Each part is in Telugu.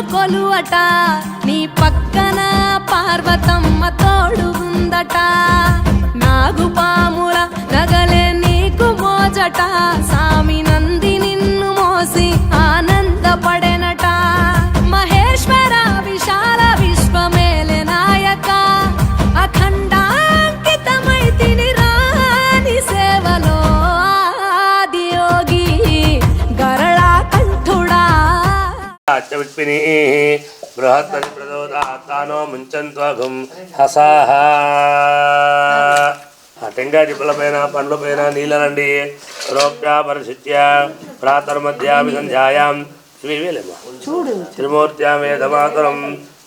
కొలువట. నీ పక్కన పార్వతమ్మ తోడు ఉందట. నాగుపాముల నగలే నీకు మోజట. సామి నంది నిన్ను మోసి ఆ విష్పిని బృహత్పతి ప్రదోదాత్తానో ముంచంత్వగం హసాహ ఆ టెంకాయ చిప్పల పైన పండ్ల పైన నీళ్ళనండి రోప్యా పరిశుత్య ప్రాతర్మధ్యామి సంధ్యాయాం ఇవి ఇవేలేమ్మా త్రిమూర్త్యాం వేదమాతరం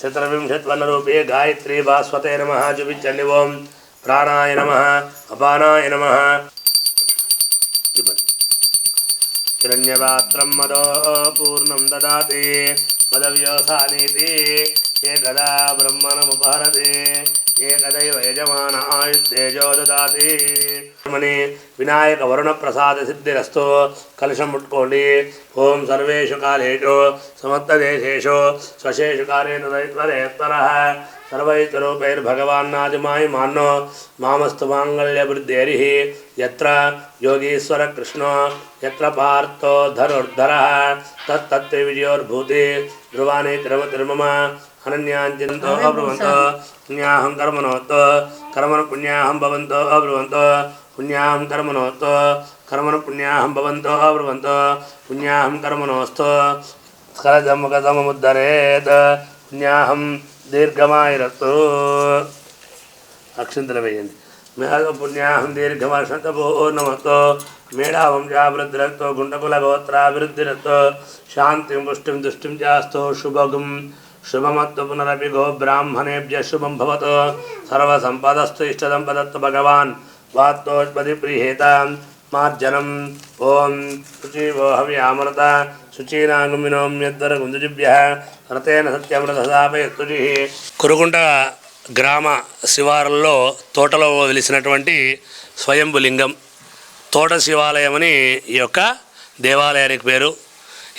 చతుర్వింశత్వన్న రూపే గాయత్రి భాస్వతే నమ. చూపించండి ఓం. ప్రాణాయ నమ. అపానాయ నమ. హిరణ్యపాత్రం మదో పూర్ణం దదాతి మదవ్యోసానీతి ఏకదా బ్రహ్మణముపహరతి. ఏకదైవ యజమాన ఆయుత్తేజో దదాతి మని వినాయక వరుణ ప్రసాద సిద్ధిరస్తో కలుషం ముట్టుకోండి. ఓం సర్వేషు కాలేషు. సమస్తదేశేషు స్వశేషు కాలేన దైత్వరేత్తర సర్వైతరూపైర్భగవాన్నాదిమాయి మాన్నో మామస్తు మాంగళ్యవృద్ధేరి ఎత్ర యోగీశ్వర కృష్ణో. ఎత్ర పార్థో ధనుర్ధర. తత్తత్వ విజయోర్భూతి ధ్రువాణి తిరుమ తిరుమ అనన్యాంచింతో అబ్రువంతో పుణ్యాహం కర్మను పుణ్యాహం భవంతో అబ్రువంతో పుణ్యాహం కర్మణోత్తో కర్మను పుణ్యాహం భవంతో అబ్రువంతో పుణ్యాహం కర్మణోస్తో స్కలజముఖతముద్ధరేత్ పుణ్యాహం దీర్ఘమాయిరత్తు అక్షంతలు వేయండి మేఘ పుణ్యాహం దీర్ఘమాక్షంత పూర్ణమత్తో మేడావంశాభివృద్ధిరత్తో గుండకుల గోత్రాభివృద్ధిరత్తో శాంతిం పుష్టిం దుష్టిం చాస్తో శుభగం శుభమత్తు పునరపి గో బ్రాహ్మణేభ్య శుభం భవతు సర్వసంపదస్తు ఇష్టదంపదత్తు భగవాన్ వాత్తోష్పతి ప్రియేత మార్జనం ఓం శుచివో హవ్యామృత శుచీనాగుమినోమ్యద్దర గుంజుజిభ్య రతేన సత్యమృత సదాపయత్తుజి కురుగుంట గ్రామ శివారుల్లో తోటలో వెలిసినటువంటి స్వయంభులింగం। తోట శివాలయం అని ఈ యొక్క దేవాలయానికి పేరు.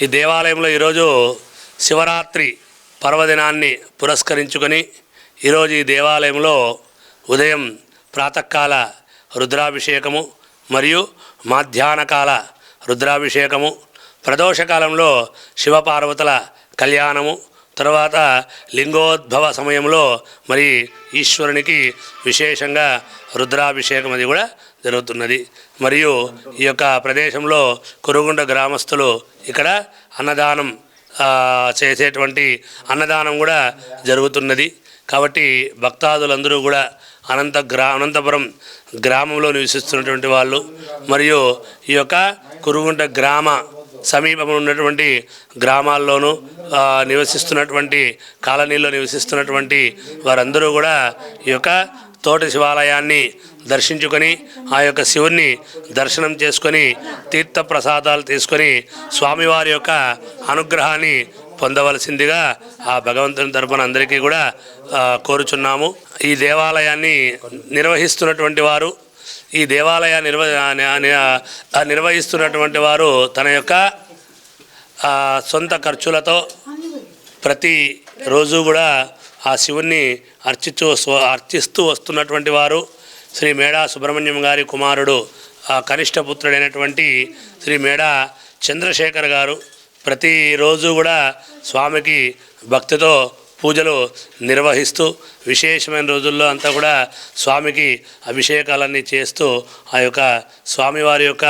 ఈ దేవాలయంలో ఈరోజు శివరాత్రి పర్వదినాన్ని పురస్కరించుకొని ఈరోజు ఈ దేవాలయంలో ఉదయం ప్రాతకాల రుద్రాభిషేకము మరియు మాధ్యాహ్నకాల రుద్రాభిషేకము ప్రదోషకాలంలో శివపార్వతుల కళ్యాణము తర్వాత లింగోద్భవ సమయంలో మరి ఈశ్వరునికి విశేషంగా రుద్రాభిషేకం అది కూడా జరుగుతున్నది. మరియు ఈ యొక్క ప్రదేశంలో కురుగుండ గ్రామస్తులు ఇక్కడ అన్నదానం చేసేటువంటి అన్నదానం కూడా జరుగుతున్నది. కాబట్టి భక్తాదులందరూ కూడా అనంత గ్రా అనంతపురం గ్రామంలో నివసిస్తున్నటువంటి వాళ్ళు మరియు ఈ యొక్క కురుగుంట గ్రామ సమీపంలో ఉన్నటువంటి గ్రామాల్లోనూ నివసిస్తున్నటువంటి కాలనీలో నివసిస్తున్నటువంటి వారందరూ కూడా ఈ యొక్క తోట శివాలయాన్ని దర్శించుకొని ఆ యొక్క శివుణ్ణి దర్శనం చేసుకొని తీర్థ ప్రసాదాలు తీసుకొని స్వామివారి యొక్క అనుగ్రహాన్ని పొందవలసిందిగా ఆ భగవంతుని తరపున అందరికీ కూడా కోరుచున్నాము. ఈ దేవాలయాన్ని నిర్వహిస్తున్నటువంటి వారు ఈ దేవాలయ నిర్వ నిర్వహిస్తున్నటువంటి వారు తన యొక్క సొంత ఖర్చులతో ప్రతి రోజు కూడా ఆ శివుణ్ణి అర్చిస్తూ వస్తు- అర్చిస్తూ వస్తున్నటువంటి వారు శ్రీ మేడా సుబ్రహ్మణ్యం గారి కుమారుడు ఆ కనిష్ట పుత్రుడైనటువంటి శ్రీ మేడా చంద్రశేఖర్ గారు ప్రతిరోజు కూడా స్వామికి భక్తితో పూజలు నిర్వహిస్తూ విశేషమైన రోజుల్లో అంతా కూడా స్వామికి అభిషేకాలన్నీ చేస్తూ ఆ యొక్క స్వామివారి యొక్క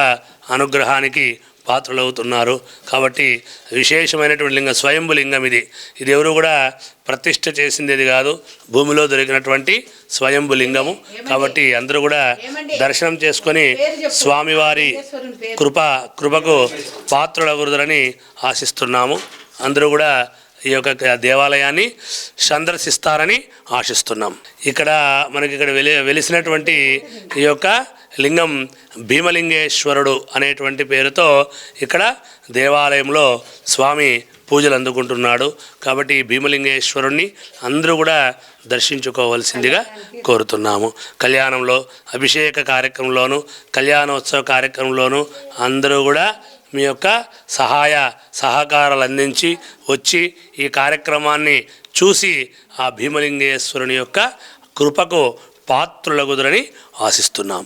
అనుగ్రహానికి పాత్రలవుతున్నారు. కాబట్టి విశేషమైనటువంటి లింగం స్వయంభు లింగం ఇది. ఇది ఎవరు కూడా ప్రతిష్ఠ చేసింది కాదు. భూమిలో దొరికినటువంటి స్వయంభు లింగము. కాబట్టి అందరూ కూడా దర్శనం చేసుకొని స్వామివారి కృప కృపకు పాత్రులగురుదని ఆశిస్తున్నాము. అందరూ కూడా ఈ యొక్క దేవాలయాన్ని సందర్శిస్తారని ఆశిస్తున్నాం. ఇక్కడ మనకి ఇక్కడ వెలి వెలిసినటువంటి ఈ యొక్క లింగం భీమలింగేశ్వరుడు అనేటువంటి పేరుతో ఇక్కడ దేవాలయంలో స్వామి పూజలు అందుకుంటున్నాడు. కాబట్టి ఈ భీమలింగేశ్వరుణ్ణి అందరూ కూడా దర్శించుకోవలసిందిగా కోరుతున్నాము. కళ్యాణంలో అభిషేక కార్యక్రమంలోను కళ్యాణోత్సవ కార్యక్రమంలోను అందరూ కూడా మీ యొక్క సహాయ సహకారాలు అందించి వచ్చి ఈ కార్యక్రమాన్ని చూసి ఆ భీమలింగేశ్వరుని యొక్క కృపకు పాత్రులగుదురని ఆశిస్తున్నాం.